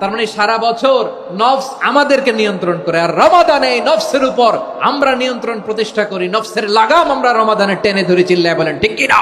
তার মানে সারা বছর নফস আমাদেরকে নিয়ন্ত্রণ করে, আর রমাদানে এই নফসের উপর আমরা নিয়ন্ত্রণ প্রতিষ্ঠা করি, নফসের লাগাম আমরা রমাদানে টেনে ধরে চিল্লায় বলেন, ঠিক কিনা?